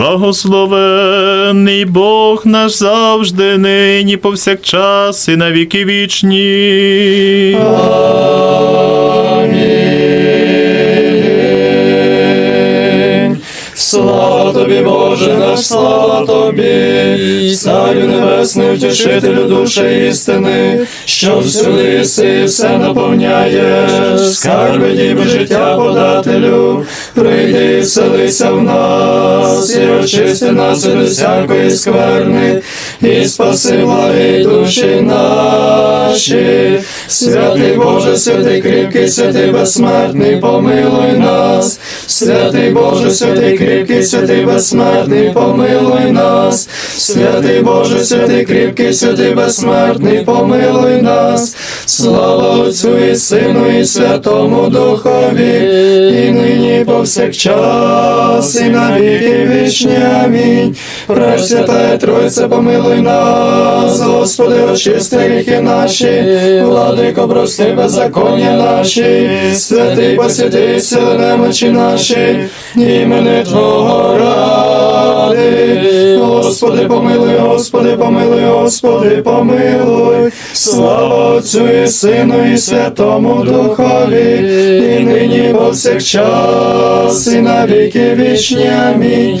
Благословений Бог наш завжди, нині повсякчас і на віки вічні. Амінь. Слава тобі, Боже наш, слава тобі, Царю небесний, утішителю душі істини, що всюди си все наповняєш, скарби діби життя подателю, прийди і селися в нас, і очисти нас від всякої скверни, і спаси благі душі наші, святий Боже, святий кріпкий, святий безсмертний, помилуй нас, святий Боже, святий кріпкий, святий безсмертний, помилуй нас, святий Боже, святий кріпкий, святий безсмертний, помилуй нас, слава Отцю і Сину, і Святому Духові, і нині повсякчас, і на віки вічні. Амінь. Пресвятая Тройця, помилуй нас, Господи, очисти гріхи наші, владико, прости беззаконня наші, святий посвяти сили немочі наші, імени Твого ради. Господи, помилуй, Господи, помилуй, Господи, помилуй, слава Отцю і Сину, і Святому Духові, і нині повсякчас, і на віки вічні. Амінь.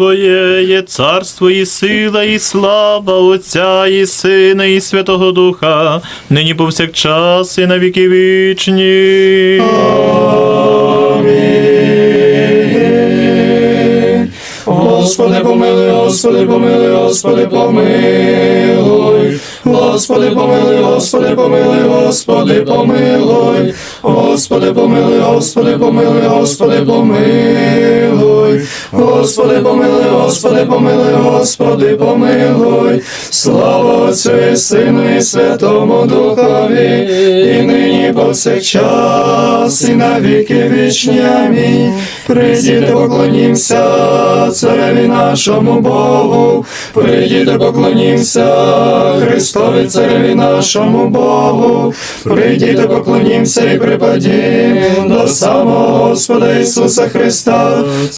Твоє є царство і сила, і слава Отця, і Сина, і Святого Духа, нині повсякчас і на віки вічні. Амінь. Господи, помилуй, Господи, помилуй, Господи, помилуй. Господи, помилуй, Господи, помилуй, Господи, помилуй. Господи, помилуй, Господи, помилуй, Господи, помилуй. Господи, помилуй, Господи, помилуй, Господи, помилуй. Слава Отцю і Сину і Святому Духові, і нині повсякчас, і на віки вічні. Амінь. Прийдіте, поклонімся цареві нашому Богу, прийдіте, поклонімся Христові цареві нашому Богу, прийдіть, поклонімся і припадім до самого Господа Ісуса Христа,